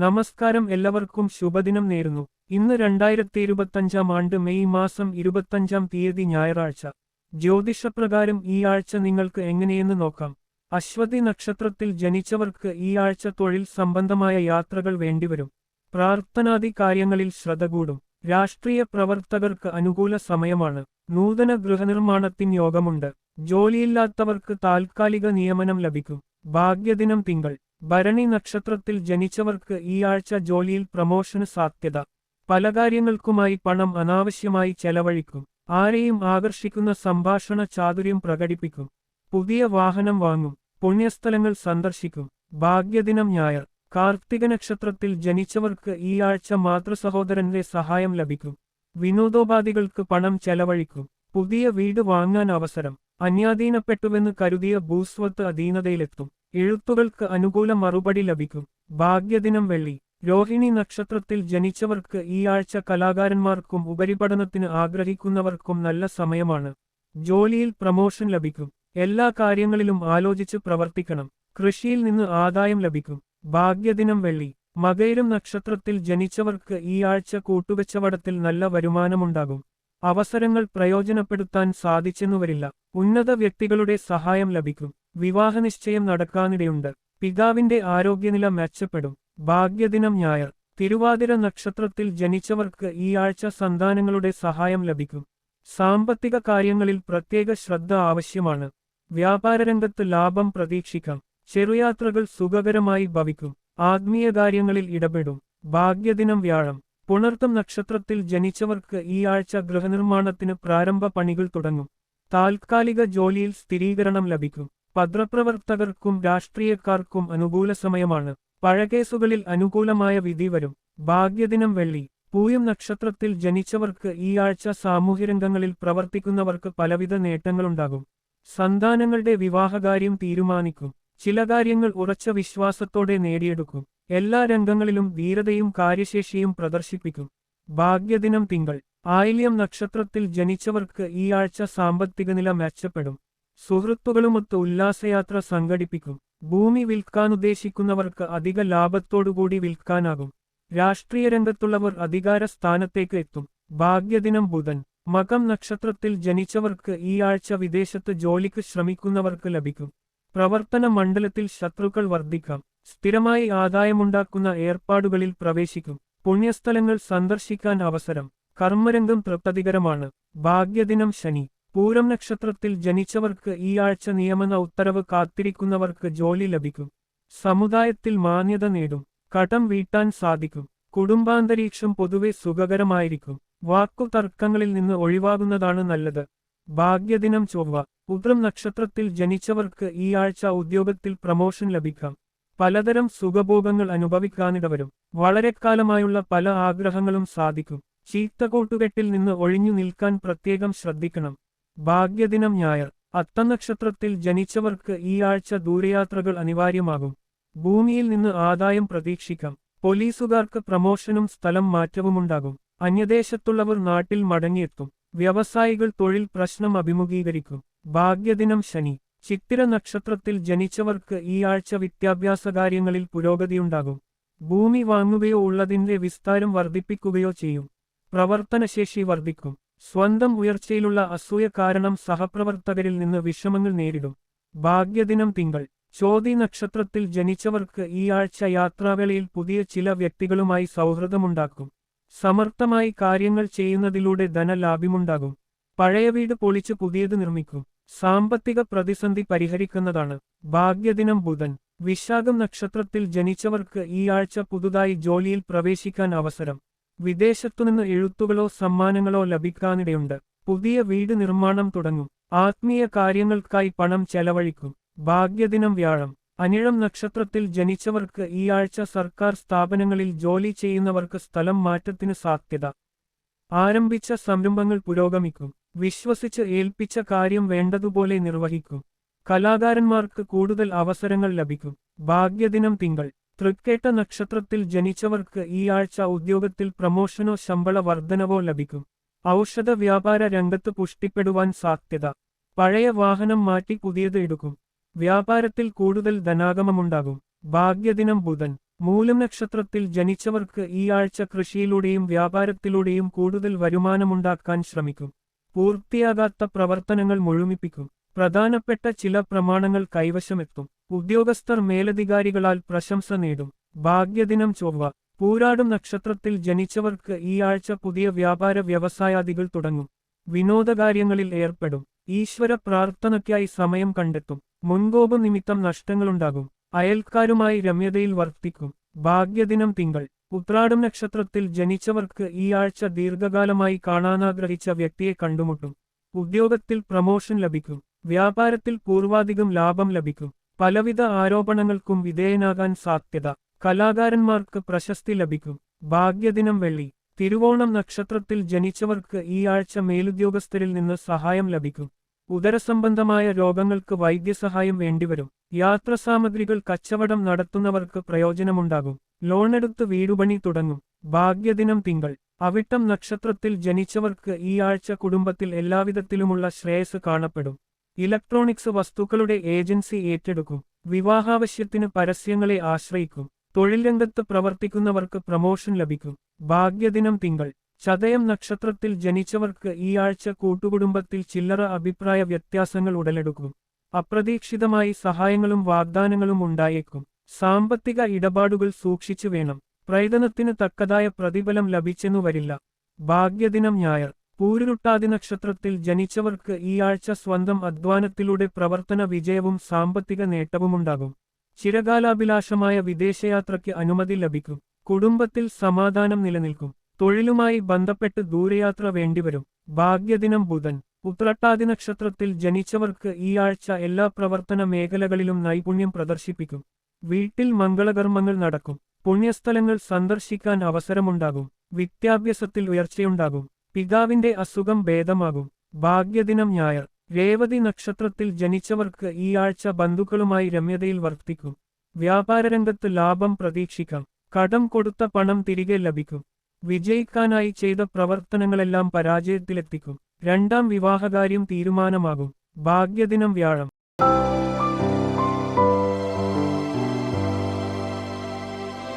നമസ്കാരം എല്ലാവർക്കും ശുഭദിനം നേരുന്നു. ഇന്ന് രണ്ടായിരത്തി ഇരുപത്തഞ്ചാം ആണ്ട് മെയ് മാസം ഇരുപത്തഞ്ചാം തീയതി ഞായറാഴ്ച. ജ്യോതിഷപ്രകാരം ഈ ആഴ്ച നിങ്ങൾക്ക് എങ്ങനെയെന്ന് നോക്കാം. അശ്വതി നക്ഷത്രത്തിൽ ജനിച്ചവർക്ക് ഈ ആഴ്ച തൊഴിൽ സംബന്ധമായ യാത്രകൾ വേണ്ടിവരും. പ്രാർത്ഥനാദി കാര്യങ്ങളിൽ ശ്രദ്ധ കൂടും. രാഷ്ട്രീയ പ്രവർത്തകർക്ക് അനുകൂല സമയമാണ്. നൂതന ഗൃഹനിർമ്മാണത്തിന് യോഗമുണ്ട്. ജോലിയില്ലാത്തവർക്ക് താൽക്കാലിക നിയമനം ലഭിക്കും. ഭാഗ്യദിനം തിങ്കൾ. ഭരണി നക്ഷത്രത്തിൽ ജനിച്ചവർക്ക് ഈ ആഴ്ച ജോലിയിൽ പ്രമോഷന് സാധ്യത. പല കാര്യങ്ങൾക്കുമായി പണം അനാവശ്യമായി ചെലവഴിക്കും. ആരെയും ആകർഷിക്കുന്ന സംഭാഷണ ചാതുര്യം പ്രകടിപ്പിക്കും. പുതിയ വാഹനം വാങ്ങും. പുണ്യസ്ഥലങ്ങൾ സന്ദർശിക്കും. ഭാഗ്യദിനം ഞായർ. കാർത്തിക നക്ഷത്രത്തിൽ ജനിച്ചവർക്ക് ഈ ആഴ്ച മാതൃസഹോദരന്റെ സഹായം ലഭിക്കും. വിനോദോപാധികൾക്ക് പണം ചെലവഴിക്കും. പുതിയ വീട് വാങ്ങാൻ അവസരം. അന്യാധീനപ്പെട്ടുവെന്ന് കരുതിയ ഭൂസ്വത്ത് അധീനതയിലെത്തും. എഴുത്തുകൾക്ക് അനുകൂല മറുപടി ലഭിക്കും. ഭാഗ്യദിനം വെള്ളി. രോഹിണി നക്ഷത്രത്തിൽ ജനിച്ചവർക്ക് ഈ ആഴ്ച കലാകാരന്മാർക്കും ഉപരിപഠനത്തിന് ആഗ്രഹിക്കുന്നവർക്കും നല്ല സമയമാണ്. ജോലിയിൽ പ്രമോഷൻ ലഭിക്കും. എല്ലാ കാര്യങ്ങളിലും ആലോചിച്ച് പ്രവർത്തിക്കണം. കൃഷിയിൽ നിന്ന് ആദായം ലഭിക്കും. ഭാഗ്യദിനം വെള്ളി. മകയിരം നക്ഷത്രത്തിൽ ജനിച്ചവർക്ക് ഈ ആഴ്ച കൂട്ടുവച്ചവടത്തിൽ നല്ല വരുമാനമുണ്ടാകും. അവസരങ്ങൾ പ്രയോജനപ്പെടുത്താൻ സാധിച്ചെന്നു വരില്ല ഉന്നത വ്യക്തികളുടെ സഹായം ലഭിക്കും. വിവാഹനിശ്ചയം നടക്കാനിടയുണ്ട്. പിതാവിന്റെ ആരോഗ്യനില മെച്ചപ്പെടും. ഭാഗ്യദിനം ഞായർ. തിരുവാതിര നക്ഷത്രത്തിൽ ജനിച്ചവർക്ക് ഈ ആഴ്ച സന്താനങ്ങളുടെ സഹായം ലഭിക്കും. സാമ്പത്തിക കാര്യങ്ങളിൽ പ്രത്യേക ശ്രദ്ധ ആവശ്യമാണ്. വ്യാപാരരംഗത്ത് ലാഭം പ്രതീക്ഷിക്കാം. ചെറുയാത്രകൾ സുഖകരമായി ഭവിക്കും. ആത്മീയ കാര്യങ്ങളിൽ ഇടപെടും. ഭാഗ്യദിനം വ്യാഴം. പുണർത്തം നക്ഷത്രത്തിൽ ജനിച്ചവർക്ക് ഈ ആഴ്ച ഗൃഹനിർമ്മാണത്തിന് പ്രാരംഭ പണികൾ തുടങ്ങും. താൽക്കാലിക ജോലിയിൽ സ്ഥിരീകരണം ലഭിക്കും. പത്രപ്രവർത്തകർക്കും രാഷ്ട്രീയക്കാർക്കും അനുകൂല സമയമാണ്. പഴകേസുകളിൽ അനുകൂലമായ വിധി വരും. ഭാഗ്യദിനം വെള്ളി. പൂയം നക്ഷത്രത്തിൽ ജനിച്ചവർക്ക് ഈ ആഴ്ച സാമൂഹ്യരംഗങ്ങളിൽ പ്രവർത്തിക്കുന്നവർക്ക് പലവിധ നേട്ടങ്ങളുണ്ടാകും. സന്താനങ്ങളുടെ വിവാഹകാര്യം തീരുമാനിക്കും. ചില കാര്യങ്ങൾ ഉറച്ച വിശ്വാസത്തോടെ നേടിയെടുക്കും. എല്ലാ രംഗങ്ങളിലും ധീരതയും കാര്യശേഷിയും പ്രദർശിപ്പിക്കും. ഭാഗ്യദിനം തിങ്കൾ. ആയില്യം നക്ഷത്രത്തിൽ ജനിച്ചവർക്ക് ഈ ആഴ്ച സാമ്പത്തിക നില മെച്ചപ്പെടും. സുഹൃത്തുക്കളുമൊത്ത് ഉല്ലാസയാത്ര സംഘടിപ്പിക്കും. ഭൂമി വിൽക്കാനുദ്ദേശിക്കുന്നവർക്ക് അധിക ലാഭത്തോടുകൂടി വിൽക്കാനാകും. രാഷ്ട്രീയ രംഗത്തുള്ളവർ അധികാര സ്ഥാനത്തേക്ക് എത്തും. ഭാഗ്യദിനം ബുധൻ. മകം നക്ഷത്രത്തിൽ ജനിച്ചവർക്ക് ഈ ആഴ്ച വിദേശത്ത് ജോലിക്ക് ശ്രമിക്കുന്നവർക്ക് ലഭിക്കും. പ്രവർത്തന മണ്ഡലത്തിൽ ശത്രുക്കൾ വർദ്ധിക്കാം. സ്ഥിരമായി ആദായമുണ്ടാക്കുന്ന ഏർപ്പാടുകളിൽ പ്രവേശിക്കും. പുണ്യസ്ഥലങ്ങൾ സന്ദർശിക്കാൻ അവസരം. കർമ്മരംഗം തൃപ്തികരമാണ്. ഭാഗ്യദിനം ശനി. പൂരം നക്ഷത്രത്തിൽ ജനിച്ചവർക്ക് ഈ ആഴ്ച നിയമന ഉത്തരവ് കാത്തിരിക്കുന്നവർക്ക് ജോലി ലഭിക്കും. സമുദായത്തിൽ മാന്യത നേടും. കടം വീട്ടാൻ സാധിക്കും. കുടുംബാന്തരീക്ഷം പൊതുവെ സുഖകരമായിരിക്കും. വാക്കു തർക്കങ്ങളിൽ നിന്ന് ഒഴിവാകുന്നതാണ് നല്ലത്. ഭാഗ്യദിനം ചൊവ്വ. ഉദ്രം നക്ഷത്രത്തിൽ ജനിച്ചവർക്ക് ഈ ആഴ്ച ഉദ്യോഗത്തിൽ പ്രമോഷൻ ലഭിക്കാം. പലതരം സുഖഭോഗങ്ങൾ അനുഭവിക്കാനിടവരും. വളരെ കാലമായുള്ള പല ആഗ്രഹങ്ങളും സാധിക്കും. ചീത്തകോട്ടുകെട്ടിൽ നിന്ന് ഒഴിഞ്ഞു നിൽക്കാൻ പ്രത്യേകം ശ്രദ്ധിക്കണം. ഭാഗ്യദിനം ഞായർ. അത്തനക്ഷത്രത്തിൽ ജനിച്ചവർക്ക് ഈ ആഴ്ച ദൂരയാത്രകൾ അനിവാര്യമാകും. ഭൂമിയിൽ നിന്ന് ആദായം പ്രതീക്ഷിക്കാം. പോലീസുകാർക്ക് പ്രമോഷനും സ്ഥലം മാറ്റവുമുണ്ടാകും. അന്യദേശത്തുള്ളവർ നാട്ടിൽ മടങ്ങിയെത്തും. വ്യവസായികൾ തൊഴിൽ പ്രശ്നം അഭിമുഖീകരിക്കും. ഭാഗ്യദിനം ശനി. ചിത്തിര നക്ഷത്രത്തിൽ ജനിച്ചവർക്ക് ഈ ആഴ്ച വിദ്യാഭ്യാസ കാര്യങ്ങളിൽ പുരോഗതിയുണ്ടാകും. ഭൂമി വാങ്ങുകയോ ഉള്ളതിന്റെ വിസ്താരം വർദ്ധിപ്പിക്കുകയോ ചെയ്യും. പ്രവർത്തനശേഷി വർദ്ധിക്കും. സ്വന്തം ഉയർച്ചയിലുള്ള അസൂയ കാരണം സഹപ്രവർത്തകരിൽ നിന്ന് വിഷമങ്ങൾ നേരിടും. ഭാഗ്യദിനം തിങ്കൾ. ചോതി നക്ഷത്രത്തിൽ ജനിച്ചവർക്ക് ഈ ആഴ്ച യാത്രാവേളയിൽ പുതിയ ചില വ്യക്തികളുമായി സൗഹൃദമുണ്ടാക്കും. സമർത്ഥമായി കാര്യങ്ങൾ ചെയ്യുന്നതിലൂടെ ധനലാഭ്യമുണ്ടാകും പഴയ വീട് പൊളിച്ച് പുതിയത് നിർമ്മിക്കും. സാമ്പത്തിക പ്രതിസന്ധി പരിഹരിക്കുന്നതാണ്. ഭാഗ്യദിനം ബുധൻ. വിശാഖം നക്ഷത്രത്തിൽ ജനിച്ചവർക്ക് ഈ ആഴ്ച പുതുതായി ജോലിയിൽ പ്രവേശിക്കാൻ അവസരം. വിദേശത്തുനിന്ന് എഴുത്തുകളോ സമ്മാനങ്ങളോ ലഭിക്കാനിടയുണ്ട്. പുതിയ വീട് നിർമ്മാണം തുടങ്ങും. ആത്മീയ കാര്യങ്ങൾക്കായി പണം ചെലവഴിക്കും. ഭാഗ്യദിനം വ്യാഴം. അനിഴം നക്ഷത്രത്തിൽ ജനിച്ചവർക്ക് ഈ ആഴ്ച സർക്കാർ സ്ഥാപനങ്ങളിൽ ജോലി ചെയ്യുന്നവർക്ക് സ്ഥലം മാറ്റത്തിന് സാധ്യത. ആരംഭിച്ച സംരംഭങ്ങൾ പുരോഗമിക്കും. വിശ്വസിച്ച് ഏൽപ്പിച്ച കാര്യം വേണ്ടതുപോലെ നിർവഹിക്കും. കലാകാരന്മാർക്ക് കൂടുതൽ അവസരങ്ങൾ ലഭിക്കും. ഭാഗ്യദിനം തിങ്കൾ. തൃക്കേട്ട നക്ഷത്രത്തിൽ ജനിച്ചവർക്ക് ഈ ആഴ്ച ഉദ്യോഗത്തിൽ പ്രമോഷനോ ശമ്പള വർധനവോ ലഭിക്കും. ഔഷധ വ്യാപാര രംഗത്ത് പുഷ്ടിപ്പെടുവാൻ സാധ്യത. പഴയ വാഹനം മാറ്റി പുതിയത് എടുക്കും. വ്യാപാരത്തിൽ കൂടുതൽ ധനാഗമമുണ്ടാകും. ഭാഗ്യദിനം ബുധൻ. മൂലം നക്ഷത്രത്തിൽ ജനിച്ചവർക്ക് ഈ ആഴ്ച കൃഷിയിലൂടെയും വ്യാപാരത്തിലൂടെയും കൂടുതൽ വരുമാനമുണ്ടാക്കാൻ ശ്രമിക്കും. പൂർത്തിയാകാത്ത പ്രവർത്തനങ്ങൾ മുഴുമിപ്പിക്കും. പ്രധാനപ്പെട്ട ചില പ്രമാണങ്ങൾ കൈവശമെത്തും. ഉദ്യോഗസ്ഥർ മേലധികാരികളാൽ പ്രശംസ നേടും. ഭാഗ്യദിനം ചൊവ്വ. പൂരാടും നക്ഷത്രത്തിൽ ജനിച്ചവർക്ക് ഈ ആഴ്ച പുതിയ വ്യാപാര വ്യവസായാദികൾ തുടങ്ങും. വിനോദകാര്യങ്ങളിൽ ഏർപ്പെടും. ഈശ്വര പ്രാർത്ഥനയ്ക്കായി സമയം കണ്ടെത്തും. മുൻകോപ നിമിത്തം നഷ്ടങ്ങളുണ്ടാകും. അയൽക്കാരുമായി രമ്യതയിൽ വർത്തിക്കും. ഭാഗ്യദിനം തിങ്കൾ. ഉത്രാടം നക്ഷത്രത്തിൽ ജനിച്ചവർക്ക് ഈ ആഴ്ച ദീർഘകാലമായി കാണാനാഗ്രഹിച്ച വ്യക്തിയെ കണ്ടുമുട്ടും. ഉദ്യോഗത്തിൽ പ്രമോഷൻ ലഭിക്കും. വ്യാപാരത്തിൽ പൂർവാധികം ലാഭം ലഭിക്കും. പലവിധ ആരോപണങ്ങൾക്കും വിധേയനാകാൻ സാധ്യത. കലാകാരന്മാർക്ക് പ്രശസ്തി ലഭിക്കും. ഭാഗ്യദിനം വെള്ളി. തിരുവോണം നക്ഷത്രത്തിൽ ജനിച്ചവർക്ക് ഈ ആഴ്ച മേലുദ്യോഗസ്ഥരിൽ നിന്ന് സഹായം ലഭിക്കും. ഉദരസംബന്ധമായ രോഗങ്ങൾക്ക് വൈദ്യസഹായം വേണ്ടിവരും. യാത്രസാമഗ്രികൾ കച്ചവടം നടത്തുന്നവർക്ക് പ്രയോജനമുണ്ടാകും. ലോണെടുത്ത് വീടുപണി തുടങ്ങും. ഭാഗ്യദിനം തിങ്കൾ. അവിട്ടം നക്ഷത്രത്തിൽ ജനിച്ചവർക്ക് ഈ ആഴ്ച കുടുംബത്തിൽ എല്ലാവിധത്തിലുമുള്ള ശ്രേയസ് കാണപ്പെടും. ഇലക്ട്രോണിക്സ് വസ്തുക്കളുടെ ഏജൻസി ഏറ്റെടുക്കും വിവാഹാവശ്യത്തിന് പരസ്യങ്ങളെ ആശ്രയിക്കും തൊഴിൽ രംഗത്ത് പ്രവർത്തിക്കുന്നവർക്ക് പ്രമോഷൻ ലഭിക്കും. ഭാഗ്യദിനം തിങ്കൾ ചതയം നക്ഷത്രത്തിൽ ജനിച്ചവർക്ക് ഈ ആഴ്ച കൂട്ടുകുടുംബത്തിൽ ചില്ലറ അഭിപ്രായ വ്യത്യാസങ്ങൾ ഉടലെടുക്കും. അപ്രതീക്ഷിതമായി സഹായങ്ങളും വാഗ്ദാനങ്ങളും ഉണ്ടായേക്കും. സാമ്പത്തിക ഇടപാടുകൾ സൂക്ഷിച്ചു വേണം. പ്രയതനത്തിന് തക്കതായ പ്രതിഫലം ലഭിച്ചെന്നു വരില്ല. ഭാഗ്യദിനം ഞായർ പൂരുരുട്ടാതി നക്ഷത്രത്തിൽ ജനിച്ചവർക്ക് ഈ ആഴ്ച സ്വന്തം അധ്വാനത്തിലൂടെ പ്രവർത്തന വിജയവും സാമ്പത്തിക നേട്ടവുമുണ്ടാകും. ചിരകാലാഭിലാഷമായ വിദേശയാത്രയ്ക്ക് അനുമതി ലഭിക്കും. കുടുംബത്തിൽ സമാധാനം നിലനിൽക്കും. തൊഴിലുമായി ബന്ധപ്പെട്ട് ദൂരയാത്ര വേണ്ടിവരും. ഭാഗ്യദിനം ബുധൻ. ഉത്രട്ടാതി നക്ഷത്രത്തിൽ ജനിച്ചവർക്ക് ഈ ആഴ്ച എല്ലാ പ്രവർത്തന മേഖലകളിലും നൈപുണ്യം പ്രദർശിപ്പിക്കും. വീട്ടിൽ മംഗളകർമ്മങ്ങൾ നടക്കും. പുണ്യസ്ഥലങ്ങൾ സന്ദർശിക്കാൻ അവസരമുണ്ടാകും. വിദ്യാഭ്യാസത്തിൽ ഉയർച്ചയുണ്ടാകും. പിതാവിന്റെ അസുഖം ഭേദമാകും. ഭാഗ്യദിനം ഞായർ. രേവതി നക്ഷത്രത്തിൽ ജനിച്ചവർക്ക് ഈ ആഴ്ച ബന്ധുക്കളുമായി രമ്യതയിൽ വർത്തിക്കും. വ്യാപാരരംഗത്ത് ലാഭം പ്രതീക്ഷിക്കാം. കടം കൊടുത്ത പണം തിരികെ ലഭിക്കും. വിജയിക്കാനായി ചെയ്ത പ്രവർത്തനങ്ങളെല്ലാം പരാജയത്തിലെത്തിക്കും. രണ്ടാം വിവാഹകാര്യം തീരുമാനമാകും. ഭാഗ്യദിനം വ്യാഴം.